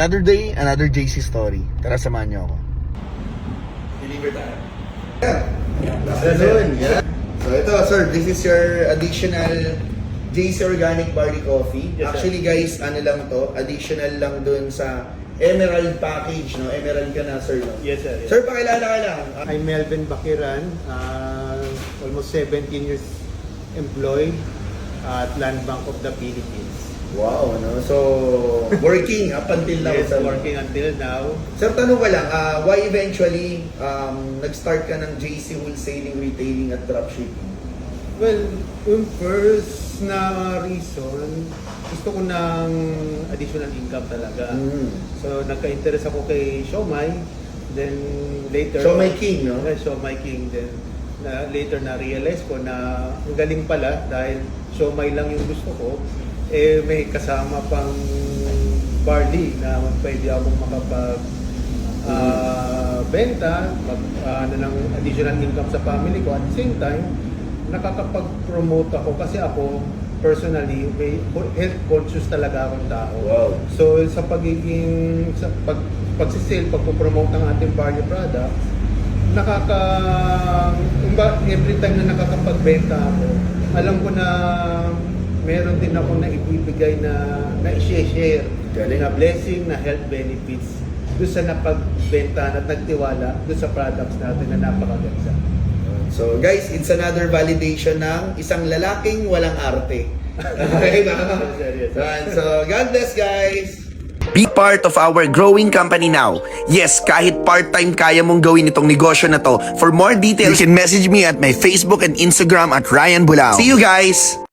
Another day, another JC story. Tara, samahan niyo ako. Deliver tayo. Afternoon. Yeah. So ito, sir, this is your additional JC Organic Barley Coffee. Yes, sir. Actually, guys, ano lang to, additional lang dun sa Emerald package, no? Emerald ka na, sir, no? Yes, sir. Yes. Sir, pakilala ka lang. I'm Melvin Bakiran, uh, almost 17 years employed at Land Bank of the Philippines. Wow, no? So, working up until now. Yes, working until now. Sir, tanong ka lang, ah, why eventually um, nag-start ka ng JC Wholesaling, Retailing at Dropshipping? Well, yung first na reason, gusto ko ng additional income talaga. Mm. So, nagka-interest ako kay Shomai. Then, later... So, may king, no? Yeah, Shomai King. Then, na, later na-realize ko na ang galing pala dahil Shomai lang yung gusto ko. Eh, may kasama pang barley na pwede akong makapag ah, benta, mag, ah, ano ng additional income sa family ko. At the same time, nakakapag-promote ako kasi ako personally, may health conscious talaga akong tao. Wow. So sa pagiging sa pag pagsisale, pagpo-promote ng ating barley product, nakaka every time na nakakapagbenta ako, alam ko na meron din ako na ibibigay na na i-share Galing. na blessing na health benefits doon sa napagbenta at nagtiwala doon sa products natin na napakaganda. So guys, it's another validation ng isang lalaking walang arte. Okay ba? So God bless guys! Be part of our growing company now. Yes, kahit part-time kaya mong gawin itong negosyo na to. For more details, you can message me at my Facebook and Instagram at Ryan Bulao. See you guys!